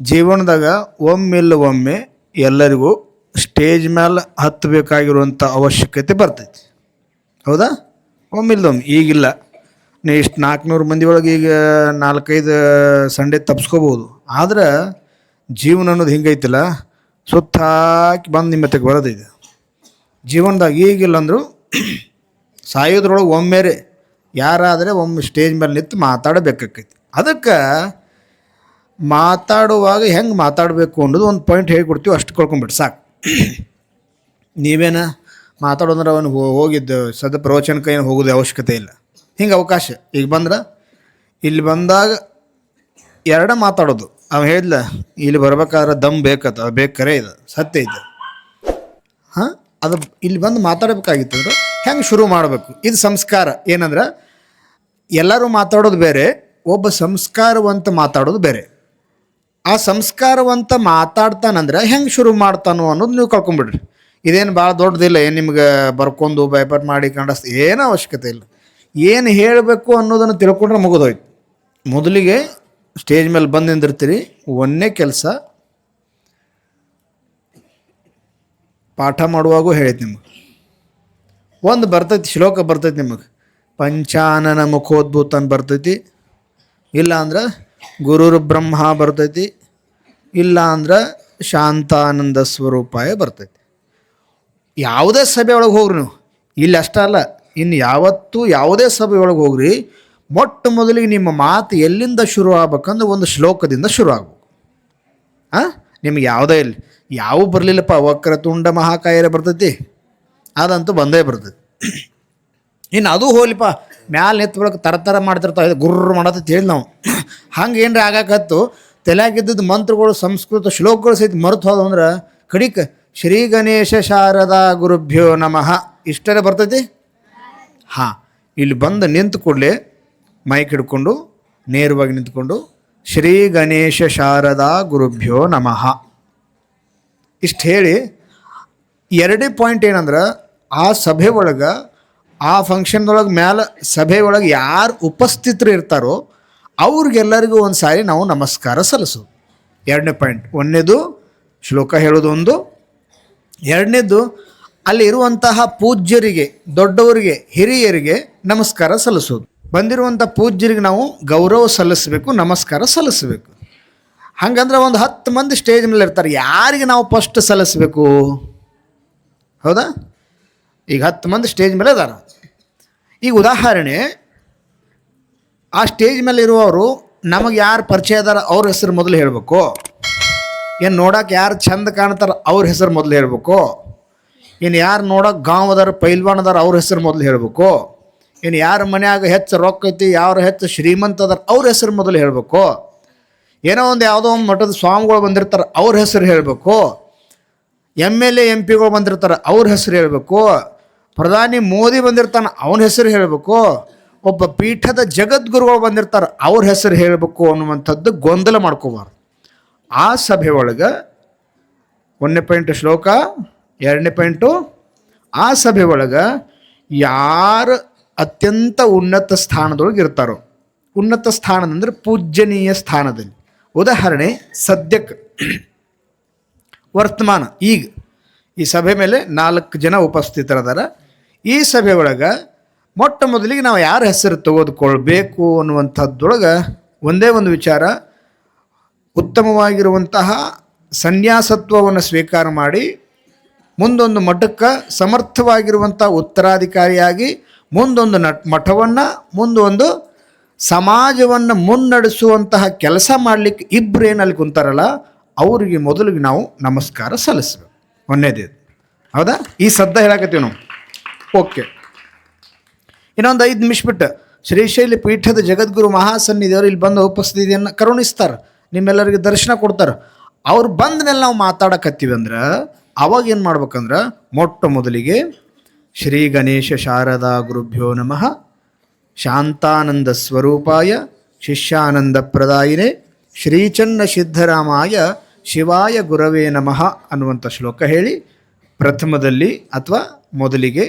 ಜೀವನದಾಗ ಒಮ್ಮಿಲ್ಲ ಒಮ್ಮೆ ಎಲ್ಲರಿಗೂ ಸ್ಟೇಜ್ ಮೇಲೆ ಹತ್ತಬೇಕಾಗಿರುವಂಥ ಅವಶ್ಯಕತೆ ಬರ್ತೈತಿ. ಹೌದಾ? ಒಮ್ಮಿಲ್ದೊಮ್ಮೆ ಈಗಿಲ್ಲ. ನೀ ಇಷ್ಟು ನಾಲ್ಕುನೂರು ಮಂದಿ ಒಳಗೆ ಈಗ ನಾಲ್ಕೈದು ಸಂಡೆ ತಪ್ಸ್ಕೋಬೋದು. ಆದ್ರೆ ಜೀವನ ಅನ್ನೋದು ಹಿಂಗೈತಿಲ್ಲ ಸುತ್ತಾಕಿ ಬಂದು ನಿಮ್ಮ ಹತ್ತಿರ ಬರೋದಿದೆ ಜೀವನದಾಗ ಈಗಿಲ್ಲ ಅಂದರೂ ಸಾಯೋದ್ರೊಳಗೆ ಒಮ್ಮೆರೆ ಯಾರಾದರೆ ಒಮ್ಮೆ ಸ್ಟೇಜ್ ಮೇಲೆ ನಿಂತು ಮಾತಾಡಬೇಕಾಕೈತಿ. ಅದಕ್ಕೆ ಮಾತಾಡುವಾಗ ಹೆಂಗೆ ಮಾತಾಡಬೇಕು ಅನ್ನೋದು ಒಂದು ಪಾಯಿಂಟ್ ಹೇಳ್ಕೊಡ್ತೀವಿ, ಅಷ್ಟು ಕಳ್ಕೊಂಬಿಟ್ಟು ಸಾಕು. ನೀವೇನ ಮಾತಾಡೋದ್ರೆ ಅವನು ಹೋಗಿದ್ದು ಸದ ಪ್ರವಚನಕ್ಕೆ ಏನು ಹೋಗೋದು ಅವಶ್ಯಕತೆ ಇಲ್ಲ. ಹಿಂಗೆ ಅವಕಾಶ. ಈಗ ಬಂದ್ರೆ, ಇಲ್ಲಿ ಬಂದಾಗ ಎರಡ ಮಾತಾಡೋದು. ಅವ ಹೇಳಿದ್ಲ, ಇಲ್ಲಿ ಬರ್ಬೇಕಾದ್ರೆ ದಮ್ ಬೇಕತ್ತ ಬೇಕರೆ ಬೇಕಾರೆ ಇದು, ಸತ್ಯ ಇದು. ಹಾಂ? ಅದು ಇಲ್ಲಿ ಬಂದು ಮಾತಾಡಬೇಕಾಗಿತ್ತು ಅಂದ್ರೆ ಹೆಂಗೆ ಶುರು ಮಾಡಬೇಕು? ಇದು ಸಂಸ್ಕಾರ. ಏನಂದ್ರೆ, ಎಲ್ಲರೂ ಮಾತಾಡೋದು ಬೇರೆ, ಒಬ್ಬ ಸಂಸ್ಕಾರವಂತ ಮಾತಾಡೋದು ಬೇರೆ. ಆ ಸಂಸ್ಕಾರವಂತ ಮಾತಾಡ್ತಾನಂದ್ರೆ ಹೆಂಗೆ ಶುರು ಮಾಡ್ತಾನೋ ಅನ್ನೋದು ನೀವು ಕಳ್ಕೊಂಬಿಡ್ರಿ. ಇದೇನು ಭಾಳ ದೊಡ್ಡದಿಲ್ಲ, ಏನು ನಿಮ್ಗೆ ಬರ್ಕೊಂಡು ಭಯಪಟ್ ಮಾಡಿ ಕಂಡಸ್, ಏನು ಅವಶ್ಯಕತೆ ಇಲ್ಲ. ಏನು ಹೇಳಬೇಕು ಅನ್ನೋದನ್ನು ತಿಳ್ಕೊಂಡ್ರೆ ಮುಗಿದೋಯ್ತು. ಮೊದಲಿಗೆ ಸ್ಟೇಜ್ ಮೇಲೆ ಬಂದು ನಿಂದಿರ್ತೀರಿ ಒಂದೇ ಕೆಲಸ ಪಾಠ ಮಾಡುವಾಗೂ ಹೇಳಿದ್ ನಿಮಗೆ. ಒಂದು ಬರ್ತೈತಿ, ಶ್ಲೋಕ ಬರ್ತೈತಿ ನಿಮಗೆ. ಪಂಚಾನನ ಮುಖೋದ್ಭೂತ ಅಂತ ಬರ್ತೈತಿ. ಇಲ್ಲ ಅಂದ್ರೆ ಗುರುರು ಬ್ರಹ್ಮ ಬರ್ತೈತಿ, ಇಲ್ಲ ಅಂದ್ರೆ ಶಾಂತಾನಂದ ಸ್ವರೂಪಾಯ ಬರ್ತೈತಿ. ಯಾವುದೇ ಸಭೆ ಒಳಗೆ ಹೋಗ್ರಿ ನೀವು. ಇಲ್ಲಿ ಅಷ್ಟೇ ಅಲ್ಲ, ಇನ್ನು ಯಾವತ್ತೂ ಯಾವುದೇ ಸಭೆ ಒಳಗೆ ಹೋಗ್ರಿ, ಮೊಟ್ಟ ಮೊದಲಿಗೆ ನಿಮ್ಮ ಮಾತು ಎಲ್ಲಿಂದ ಶುರು ಆಗ್ಬೇಕಂದ್ರೆ ಒಂದು ಶ್ಲೋಕದಿಂದ ಶುರು ಆಗ್ಬೇಕು. ಹಾಂ ನಿಮ್ಗೆ ಯಾವುದೇ ಇಲ್ಲಿ ಯಾವ ಬರಲಿಲ್ಲಪ್ಪ ವಕ್ರತುಂಡ ಮಹಾಕಾಯರೇ ಬರ್ತೈತಿ, ಅದಂತೂ ಬಂದೇ ಬರ್ತೈತಿ. ಇನ್ನು ಅದು ಹೋಲಿಪ್ಪ ಮ್ಯಾಲೆ ನಿಂತ ಥರ ಥರ ಮಾಡ್ತಿರ್ತಾವೆ ಗುರ್ರ ಮಾಡತ್ತೇಳಿ ನಾವು. ಹಂಗೆ ಏನರ ಆಗಾಕತ್ತು ತಲೆಯಾಗಿದ್ದದ್ದು ಮಂತ್ರಗಳು, ಸಂಸ್ಕೃತ ಶ್ಲೋಕಗಳು ಸಹಿತ ಮರೆತು ಹೋದವು ಅಂದ್ರೆ ಕಡಿಕ ಶ್ರೀ ಗಣೇಶ ಶಾರದಾ ಗುರುಭ್ಯೋ ನಮಃ. ಇಷ್ಟರೇ ಬರ್ತೈತಿ? ಹಾಂ, ಇಲ್ಲಿ ಬಂದು ನಿಂತು ಕೂಡಲೇ ಮೈಕ್ ಹಿಡ್ಕೊಂಡು, ನೇರವಾಗಿ ನಿಂತ್ಕೊಂಡು ಶ್ರೀ ಗಣೇಶ ಶಾರದಾ ಗುರುಭ್ಯೋ ನಮಃ. ಇಷ್ಟು ಹೇಳಿ ಎರಡೇ ಪಾಯಿಂಟ್ ಏನಂದ್ರೆ ಆ ಸಭೆ ಒಳಗೆ, ಆ ಫಂಕ್ಷನ್ದೊಳಗೆ ಮ್ಯಾಲೆ ಸಭೆ ಒಳಗೆ ಯಾರು ಉಪಸ್ಥಿತರು ಇರ್ತಾರೋ ಅವ್ರಿಗೆಲ್ಲರಿಗೂ ಒಂದು ಸಾರಿ ನಾವು ನಮಸ್ಕಾರ ಸಲ್ಲಿಸೋದು. ಎರಡನೇ ಪಾಯಿಂಟ್. ಒಂದನೇದು ಶ್ಲೋಕ ಹೇಳೋದು ಒಂದು. ಎರಡನೇದು ಅಲ್ಲಿರುವಂತಹ ಪೂಜ್ಯರಿಗೆ, ದೊಡ್ಡವರಿಗೆ, ಹಿರಿಯರಿಗೆ ನಮಸ್ಕಾರ ಸಲ್ಲಿಸೋದು. ಬಂದಿರುವಂಥ ಪೂಜ್ಯರಿಗೆ ನಾವು ಗೌರವ ಸಲ್ಲಿಸಬೇಕು, ನಮಸ್ಕಾರ ಸಲ್ಲಿಸಬೇಕು. ಹಾಗಂದ್ರೆ ಒಂದು ಹತ್ತು ಮಂದಿ ಸ್ಟೇಜ್ ಮೇಲೆ ಇರ್ತಾರೆ. ಯಾರಿಗೆ ನಾವು ಫಸ್ಟ್ ಸಲ್ಲಿಸಬೇಕು? ಹೌದಾ? ಈಗ ಹತ್ತು ಮಂದಿ ಸ್ಟೇಜ್ ಮೇಲೆ ಇದ್ದಾರೆ ಈಗ ಉದಾಹರಣೆ ಆ ಸ್ಟೇಜ್ ಮೇಲೆ ಇರುವವರು ನಮಗೆ ಯಾರು ಪರಿಚಯ ಅದಾರ ಅವ್ರ ಹೆಸರು ಮೊದಲು ಹೇಳಬೇಕು. ಏನು ನೋಡೋಕೆ ಯಾರು ಚಂದ ಕಾಣ್ತಾರ ಅವ್ರ ಹೆಸರು ಮೊದಲು ಹೇಳಬೇಕು. ಇನ್ನು ಯಾರು ನೋಡೋಕೆ ಗಾಂವ್ ಅದಾರ, ಪೈಲ್ವಾನ್ ಅದಾರ ಅವ್ರ ಹೆಸರು ಮೊದಲು ಹೇಳಬೇಕು. ಇನ್ನು ಯಾರ ಮನ್ಯಾಗ ಹೆಚ್ಚು ರೊಕ್ಕ ಐತಿ, ಯಾರು ಹೆಚ್ಚು ಶ್ರೀಮಂತ ಅದಾರ ಅವ್ರ ಹೆಸರು ಮೊದಲು ಹೇಳಬೇಕು. ಏನೋ ಒಂದು ಯಾವುದೋ ಒಂದು ಮಠದ ಸ್ವಾಮಿಗಳು ಬಂದಿರ್ತಾರೆ ಅವ್ರ ಹೆಸರು ಹೇಳಬೇಕು. ಎಂ ಎಲ್ ಎ, ಎಂ ಪಿಗಳು ಬಂದಿರ್ತಾರೆ ಅವ್ರ ಹೆಸರು ಹೇಳಬೇಕು. ಪ್ರಧಾನಿ ಮೋದಿ ಬಂದಿರ್ತಾನೆ ಅವನ ಹೆಸರು ಹೇಳಬೇಕು. ಒಬ್ಬ ಪೀಠದ ಜಗದ್ಗುರುಗಳು ಬಂದಿರ್ತಾರೆ, ಅವ್ರ ಹೆಸರು ಹೇಳಬೇಕು ಅನ್ನುವಂಥದ್ದು ಗೊಂದಲ ಮಾಡ್ಕೋಬಾರ್ದು. ಆ ಸಭೆ ಒಳಗೆ ಒಂದನೇ ಪಾಯಿಂಟ್ ಶ್ಲೋಕ, ಎರಡನೇ ಪಾಯಿಂಟು, ಆ ಸಭೆ ಒಳಗೆ ಯಾರು ಅತ್ಯಂತ ಉನ್ನತ ಸ್ಥಾನದೊಳಗೆ ಇರ್ತಾರೋ, ಉನ್ನತ ಸ್ಥಾನದಂದ್ರೆ ಪೂಜ್ಯನೀಯ ಸ್ಥಾನದಲ್ಲಿ. ಉದಾಹರಣೆ, ಸದ್ಯಕ್ಕೆ ವರ್ತಮಾನ, ಈಗ. ಈ ಸಭೆ ಮೇಲೆ ನಾಲ್ಕು ಜನ ಉಪಸ್ಥಿತರದಾರ. ಈ ಸಭೆ ಒಳಗೆ ಮೊಟ್ಟ ಮೊದಲಿಗೆ ನಾವು ಯಾರ ಹೆಸರು ತೆಗೆದುಕೊಳ್ಬೇಕು ಅನ್ನುವಂಥದ್ದೊಳಗೆ ಒಂದೇ ಒಂದು ವಿಚಾರ, ಉತ್ತಮವಾಗಿರುವಂತಹ ಸನ್ಯಾಸತ್ವವನ್ನು ಸ್ವೀಕಾರ ಮಾಡಿ, ಮುಂದೊಂದು ಮಠಕ್ಕೆ ಸಮರ್ಥವಾಗಿರುವಂಥ ಉತ್ತರಾಧಿಕಾರಿಯಾಗಿ ಮುಂದೊಂದು ನಟ್ ಮಠವನ್ನು, ಮುಂದೊಂದು ಸಮಾಜವನ್ನು ಮುನ್ನಡೆಸುವಂತಹ ಕೆಲಸ ಮಾಡಲಿಕ್ಕೆ ಇಬ್ಬರು ಏನು ಅಲ್ಲಿ ಕುಂತಾರಲ್ಲ, ಅವರಿಗೆ ಮೊದಲಿಗೆ ನಾವು ನಮಸ್ಕಾರ ಸಲ್ಲಿಸ್ಬೇಕು. ಒಂದೇದು. ಹೌದಾ? ಈ ಸದ್ದ ಹೇಳಕತ್ತೀವಿ ನಾವು. ಓಕೆ. ಇನ್ನೊಂದು ಐದು ನಿಮಿಷ ಬಿಟ್ಟು ಶ್ರೀಶೈಲಿ ಪೀಠದ ಜಗದ್ಗುರು ಮಹಾಸನ್ನಿಧಿಯವರು ಇಲ್ಲಿ ಬಂದು ಉಪಸ್ಥಿತಿಯನ್ನು ಕರುಣಿಸ್ತಾರೆ. ನಿಮ್ಮೆಲ್ಲರಿಗೆ ದರ್ಶನ ಕೊಡ್ತಾರೆ. ಅವ್ರು ಬಂದ ಮೇಲೆ ನಾವು ಮಾತಾಡಕತ್ತೀವಿ ಅಂದ್ರೆ ಅವಾಗ ಏನು ಮಾಡ್ಬೇಕಂದ್ರೆ ಮೊಟ್ಟ ಮೊದಲಿಗೆ ಶ್ರೀ ಗಣೇಶ ಶಾರದಾ ಗುರುಭ್ಯೋ ನಮಃ. ಶಾಂತಾನಂದ ಸ್ವರೂಪಾಯ ಶಿಷ್ಯಾನಂದ ಪ್ರದಾಯಿನೇ ಶ್ರೀಚನ್ನ ಸಿದ್ಧರಾಮಾಯ ಶಿವಾಯ ಗುರವೇ ನಮಃ ಅನ್ನುವಂಥ ಶ್ಲೋಕ ಹೇಳಿ ಪ್ರಥಮದಲ್ಲಿ ಅಥವಾ ಮೊದಲಿಗೆ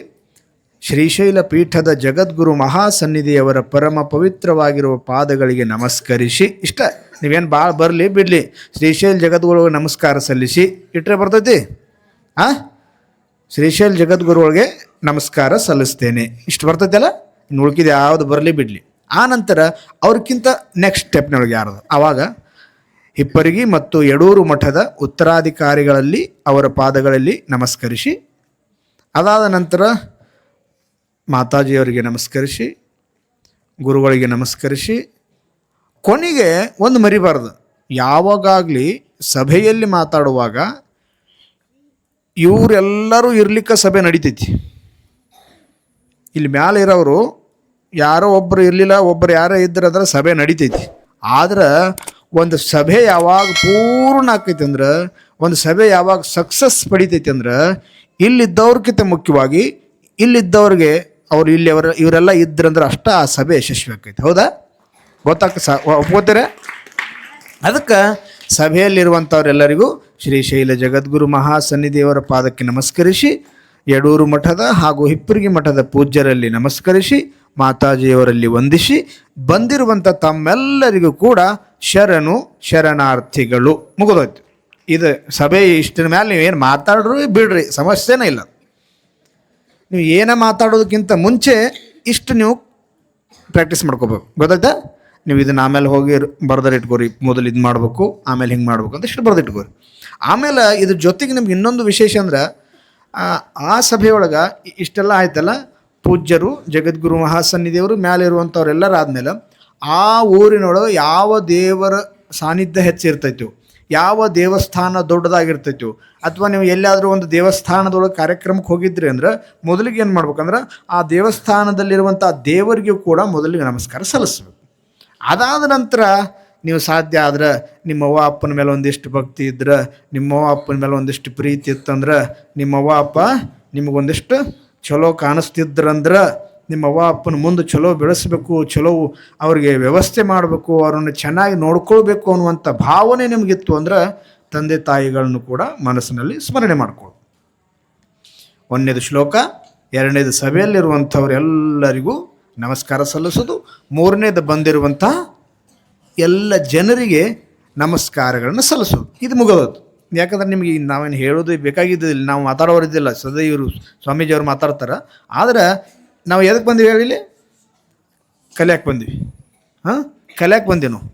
ಶ್ರೀಶೈಲ ಪೀಠದ ಜಗದ್ಗುರು ಮಹಾಸನ್ನಿಧಿಯವರ ಪರಮ ಪವಿತ್ರವಾಗಿರುವ ಪಾದಗಳಿಗೆ ನಮಸ್ಕರಿಸಿ. ಇಷ್ಟ, ನೀವೇನು ಭಾಳ ಬರಲಿ ಬಿಡಲಿ. ಶ್ರೀಶೈಲ ಜಗದ್ಗುರುಗಳಿಗೆ ನಮಸ್ಕಾರ ಸಲ್ಲಿಸಿ ಇಟ್ಟರೆ ಬರ್ತೈತಿ. ಆ? ಶ್ರೀಶೈಲ ಜಗದ್ಗುರುಗಳಿಗೆ ನಮಸ್ಕಾರ ಸಲ್ಲಿಸ್ತೇನೆ. ಇಷ್ಟು ಬರ್ತೈತಲ್ಲ? ಇನ್ನು ಉಳ್ಕಿದ ಯಾವುದು ಬರಲಿ ಬಿಡಲಿ. ಆ ನಂತರ ಅವ್ರಿಗಿಂತ ನೆಕ್ಸ್ಟ್ ಸ್ಟೆಪ್ನೊಳಗೆ ಯಾರದು? ಆವಾಗ ಹಿಪ್ಪರಿಗಿ ಮತ್ತು ಯಡೂರು ಮಠದ ಉತ್ತರಾಧಿಕಾರಿಗಳಲ್ಲಿ ಅವರ ಪಾದಗಳಲ್ಲಿ ನಮಸ್ಕರಿಸಿ. ಅದಾದ ನಂತರ ಮಾತಾಜಿಯವರಿಗೆ ನಮಸ್ಕರಿಸಿ, ಗುರುಗಳಿಗೆ ನಮಸ್ಕರಿಸಿ, ಕೊನೆಗೆ ಒಂದು ಮರಿಬಾರ್ದು. ಯಾವಾಗಲಿ ಸಭೆಯಲ್ಲಿ ಮಾತಾಡುವಾಗ ಇವರೆಲ್ಲರೂ ಇರ್ಲಿಕ್ಕೆ ಸಭೆ ನಡೀತೈತಿ. ಇಲ್ಲಿ ಮ್ಯಾಲೆ ಇರೋರು ಯಾರೋ ಒಬ್ಬರು ಇರಲಿಲ್ಲ ಒಬ್ಬರು ಯಾರೋ ಇದ್ರೆ ಅಂದ್ರೆ ಸಭೆ ನಡೀತೈತಿ. ಆದ್ರೆ ಒಂದು ಸಭೆ ಯಾವಾಗ ಪೂರ್ಣ ಆಕೈತಿ ಅಂದ್ರೆ, ಒಂದು ಸಭೆ ಯಾವಾಗ ಸಕ್ಸಸ್ ಪಡಿತೈತಿ ಅಂದ್ರೆ ಇಲ್ಲಿದ್ದವ್ರಕ್ಕಿಂತ ಮುಖ್ಯವಾಗಿ ಇಲ್ಲಿದ್ದವ್ರಿಗೆ ಅವ್ರು ಇಲ್ಲಿ ಅವರ ಇವರೆಲ್ಲ ಇದ್ರಂದ್ರೆ ಅಷ್ಟ ಆ ಸಭೆ ಯಶಸ್ವಿ ಆಕೈತಿ ಹೌದಾ? ಗೊತ್ತಾಗ್ತ ಸ ಒಪ್ಕೋತೀರ? ಅದಕ್ಕೆ ಸಭೆಯಲ್ಲಿರುವಂಥವರೆಲ್ಲರಿಗೂ ಶ್ರೀಶೈಲ ಜಗದ್ಗುರು ಮಹಾಸನ್ನಿಧಿಯವರ ಪಾದಕ್ಕೆ ನಮಸ್ಕರಿಸಿ, ಯಡೂರು ಮಠದ ಹಾಗೂ ಹಿಪ್ಪರಿಗಿ ಮಠದ ಪೂಜ್ಯರಲ್ಲಿ ನಮಸ್ಕರಿಸಿ, ಮಾತಾಜಿಯವರಲ್ಲಿ ವಂದಿಸಿ ಬಂದಿರುವಂಥ ತಮ್ಮೆಲ್ಲರಿಗೂ ಕೂಡ ಶರಣು, ಶರಣಾರ್ಥಿಗಳು ಮುಗಿದೋಯ್ತು. ಇದು ಸಭೆ ಇಷ್ಟಿನ ಮೇಲೆ ನೀವೇನು ಮಾತಾಡ್ರಿ ಬಿಡ್ರಿ, ಸಮಸ್ಯೆನೇ ಇಲ್ಲ. ನೀವು ಏನೇ ಮಾತಾಡೋದಕ್ಕಿಂತ ಮುಂಚೆ ಇಷ್ಟು ನೀವು ಪ್ರಾಕ್ಟೀಸ್ ಮಾಡ್ಕೋಬೇಕು. ಗೊತ್ತಾಯ್ತಾ? ನೀವು ಇದನ್ನ ಆಮೇಲೆ ಹೋಗಿ ಬರ್ದರೆ ಇಟ್ಕೋರಿ ಮೊದಲು ಇದು ಮಾಡಬೇಕು ಆಮೇಲೆ ಹಿಂಗೆ ಮಾಡ್ಬೇಕು ಅಂತ ಇಷ್ಟು ಬರ್ದು ಇಟ್ಕೋರಿ. ಆಮೇಲೆ ಇದ್ರ ಜೊತೆಗೆ ನಿಮ್ಗೆ ಇನ್ನೊಂದು ವಿಶೇಷ ಅಂದ್ರೆ ಆ, ಸಭೆಯೊಳಗೆ ಇಷ್ಟೆಲ್ಲ ಆಯ್ತಲ್ಲ? ಪೂಜ್ಯರು ಜಗದ್ಗುರು ಮಹಾಸನ್ನಿಧಿಯವರು ಮೇಲೆ ಇರುವಂಥವ್ರೆಲ್ಲರಾದ್ಮೇಲೆ ಆ ಊರಿನೊಳಗೆ ಯಾವ ದೇವರ ಸಾನ್ನಿಧ್ಯ ಹೆಚ್ಚಿರ್ತೈತೋ? ಯಾವ ದೇವಸ್ಥಾನ ದೊಡ್ಡದಾಗಿರ್ತೈತೋ, ಅಥವಾ ನೀವು ಎಲ್ಲಾದರೂ ಒಂದು ದೇವಸ್ಥಾನದೊಳಗೆ ಕಾರ್ಯಕ್ರಮಕ್ಕೆ ಹೋಗಿದ್ರಿ ಅಂದ್ರೆ ಮೊದಲಿಗೆ ಏನು ಮಾಡ್ಬೇಕಂದ್ರೆ ಆ ದೇವಸ್ಥಾನದಲ್ಲಿರುವಂಥ ದೇವರಿಗೂ ಕೂಡ ಮೊದಲಿಗೆ ನಮಸ್ಕಾರ ಸಲ್ಲಿಸ್ಬೇಕು. ಅದಾದ ನಂತರ ನೀವು ಸಾಧ್ಯ ಆದ್ರೆ ನಿಮ್ಮ ಅವ್ವ ಅಪ್ಪನ ಮೇಲೆ ಒಂದಿಷ್ಟು ಭಕ್ತಿ ಇದ್ರೆ, ನಿಮ್ಮ ಅವ್ವ ಅಪ್ಪನ ಮೇಲೆ ಒಂದಿಷ್ಟು ಪ್ರೀತಿ ಇತ್ತಂದ್ರೆ, ನಿಮ್ಮ ಅವ್ವ ಅಪ್ಪ ನಿಮಗೊಂದಿಷ್ಟು ಚಲೋ ಕಾಣಿಸ್ತಿದ್ರಂದ್ರೆ ನಿಮ್ಮ ಅವ್ವ ಅಪ್ಪನ ಮುಂದೆ ಚಲೋ ಬೆಳೆಸಬೇಕು, ಚಲೋ ಅವ್ರಿಗೆ ವ್ಯವಸ್ಥೆ ಮಾಡಬೇಕು, ಅವ್ರನ್ನ ಚೆನ್ನಾಗಿ ನೋಡ್ಕೊಳ್ಬೇಕು ಅನ್ನುವಂಥ ಭಾವನೆ ನಿಮಗಿತ್ತು ಅಂದ್ರೆ ತಂದೆ ತಾಯಿಗಳನ್ನು ಕೂಡ ಮನಸ್ಸಿನಲ್ಲಿ ಸ್ಮರಣೆ ಮಾಡಿಕೊಳ್ಳು ಒಂದನೇದು ಶ್ಲೋಕ, ಎರಡನೇದು ಸಭೆಯಲ್ಲಿರುವಂಥವರೆಲ್ಲರಿಗೂ ನಮಸ್ಕಾರ ಸಲ್ಲಿಸೋದು. ಮೂರನೇದು ಬಂದಿರುವಂಥ ಎಲ್ಲ ಜನರಿಗೆ ನಮಸ್ಕಾರಗಳನ್ನು ಸಲ್ಲಿಸೋದು. ಇದು ಮುಗೋದು ಯಾಕಂದ್ರೆ ನಿಮಗೆ ನಾವೇನು ಹೇಳೋದು ಬೇಕಾಗಿದ್ದಿಲ್ಲ ನಾವು ಮಾತಾಡೋರಿದ್ದಿಲ್ಲ. ಸದೈವರು ಸ್ವಾಮೀಜಿಯವರು ಸ್ವಾಮೀಜಿಯವ್ರು ಮಾತಾಡ್ತಾರೆ. ಆದ್ರೆ ನಾವು ಎದಕ್ಕೆ ಬಂದೀವಿ ಹೇಳಿಲಿ ಕಲಿಯಕ್ಕೆ ಬಂದ್ವಿ. ಹಾಂ? ಕಲಿಯಕ್ಕೆ ಬಂದೀವಿ ನಾವು.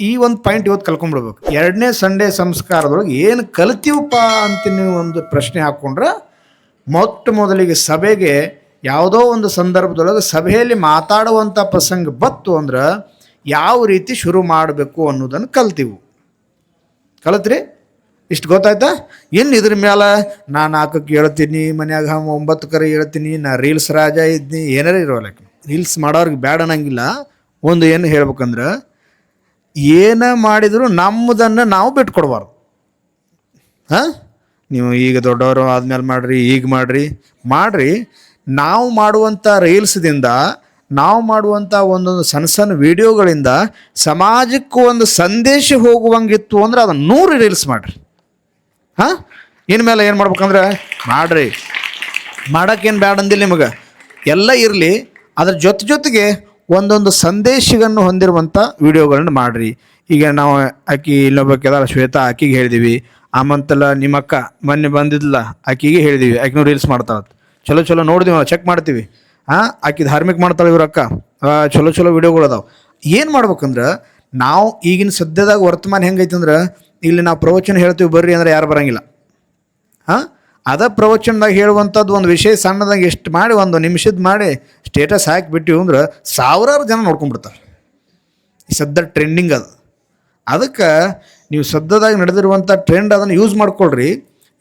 ಈ ಒಂದು ಪಾಯಿಂಟ್ ಇವತ್ತು ಕಲ್ಕೊಂಡ್ಬಿಡ್ಬೇಕು ಎರಡನೇ ಸಂಡೇ ಸಂಸ್ಕಾರದೊಳಗೆ ಏನು ಕಲ್ತೀವಪ್ಪ ಅಂತ ನೀವು ಒಂದು ಪ್ರಶ್ನೆ ಹಾಕ್ಕೊಂಡ್ರೆ ಮೊಟ್ಟ ಮೊದಲಿಗೆ ಸಭೆಗೆ ಯಾವುದೋ ಒಂದು ಸಂದರ್ಭದೊಳಗೆ ಸಭೆಯಲ್ಲಿ ಮಾತಾಡುವಂಥ ಪ್ರಸಂಗ ಬತ್ತು ಅಂದ್ರೆ ಯಾವ ರೀತಿ ಶುರು ಮಾಡಬೇಕು ಅನ್ನೋದನ್ನು ಕಲ್ತೀವಿ. ಕಲತ್ರಿ? ಇಷ್ಟು ಗೊತ್ತಾಯ್ತಾ? ಇನ್ನು ಇದ್ರ ಮೇಲೆ ನಾ ನಾಲ್ಕಕ್ಕೆ ಹೇಳ್ತೀನಿ, ಮನ್ಯಾಗ ಒಂಬತ್ತು ಕರೆ ಹೇಳ್ತೀನಿ, ನಾ ರೀಲ್ಸ್ ರಾಜ ಇದ್ನಿ, ಏನಾರ ಇರೋಲ್ಲ ರೀಲ್ಸ್ ಮಾಡೋರ್ಗೆ ಬೇಡ ಅನ್ನಂಗಿಲ್ಲ. ಒಂದು ಏನು ಹೇಳ್ಬೇಕಂದ್ರೆ, ಏನ ಮಾಡಿದರೂ ನಮ್ಮದನ್ನು ನಾವು ಬಿಟ್ಕೊಡ್ಬಾರ್ದು. ಹಾಂ? ನೀವು ಈಗ ದೊಡ್ಡವರು ಆದ್ಮೇಲೆ ಮಾಡಿರಿ, ಈಗ ಮಾಡಿರಿ. ಮಾಡಿರಿ, ನಾವು ಮಾಡುವಂಥ ರೀಲ್ಸ್ದಿಂದ, ನಾವು ಮಾಡುವಂಥ ಒಂದೊಂದು ಸಣ್ಣ ಸಣ್ಣ ವಿಡಿಯೋಗಳಿಂದ, ಸಮಾಜಕ್ಕೂ ಒಂದು ಸಂದೇಶ ಹೋಗುವಂಗಿತ್ತು ಅಂದ್ರೆ ಅದನ್ನು ನೂರು ರೀಲ್ಸ್ ಮಾಡಿರಿ. ಹಾಂ? ಇನ್ಮೇಲೆ ಏನು ಮಾಡ್ಬೇಕಂದ್ರೆ? ಮಾಡ್ರಿ. ಮಾಡೋಕ್ಕೇನು ಬ್ಯಾಡ ಅಂದಿಲ್ಲ ನಿಮಗೆ. ಎಲ್ಲ ಇರಲಿ, ಅದ್ರ ಜೊತೆ ಜೊತೆಗೆ ಒಂದೊಂದು ಸಂದೇಶಗಳನ್ನು ಹೊಂದಿರುವಂಥ ವಿಡಿಯೋಗಳನ್ನು ಮಾಡಿರಿ. ಈಗ ನಾವು ಆಕಿ ಇಲ್ಲೊಬ್ಬಕ್ಕೆಲ್ಲ ಶ್ವೇತಾ ಆಕಿಗೆ ಹೇಳಿದೀವಿ. ಆಮಂತಲ್ಲ ನಿಮ್ಮ ಅಕ್ಕ ಮೊನ್ನೆ ಬಂದಿದ್ಲ, ಆಕಿಗೆ ಹೇಳಿದೀವಿ. ಆಕಿನೂ ರೀಲ್ಸ್ ಮಾಡ್ತಾಳೆ ಚಲೋ ಚಲೋ ನೋಡಿದೀವಿ ನಾವು ಚೆಕ್ ಮಾಡ್ತೀವಿ. ಹಾಂ ಆಕಿ ಧಾರ್ಮಿಕ ಮಾಡ್ತಾಳೆ ಇವ್ರ ಅಕ್ಕ. ಚಲೋ ಚಲೋ ವಿಡಿಯೋಗಳು ಅದಾವೆ. ಏನು ಮಾಡ್ಬೇಕಂದ್ರೆ, ನಾವು ಈಗಿನ ಸದ್ಯದಾಗ ವರ್ತಮಾನ ಹೆಂಗೈತೆ ಅಂದ್ರೆ ಇಲ್ಲಿ ನಾವು ಪ್ರವಚನ ಹೇಳ್ತೀವಿ ಬರ್ರಿ ಅಂದ್ರೆ ಯಾರು ಬರಂಗಿಲ್ಲ. ಹಾಂ? ಅದ ಪ್ರವಚನದಾಗ ಹೇಳುವಂಥದ್ದು ಒಂದು ವಿಷಯ ಸಣ್ಣದಾಗ ಎಷ್ಟು ಮಾಡಿ ಒಂದು ನಿಮಿಷದ ಮಾಡಿ ಸ್ಟೇಟಸ್ ಹಾಕಿಬಿಟ್ಟಿವಿ ಅಂದ್ರೆ ಸಾವಿರಾರು ಜನ ನೋಡ್ಕೊಂಡ್ಬಿಡ್ತಾರೆ. ಸದ್ದ ಟ್ರೆಂಡಿಂಗ್ ಅದು. ಅದಕ್ಕೆ ನೀವು ಸದ್ಯದಾಗ ನಡೆದಿರುವಂಥ ಟ್ರೆಂಡ್ ಅದನ್ನು ಯೂಸ್ ಮಾಡ್ಕೊಳ್ರಿ.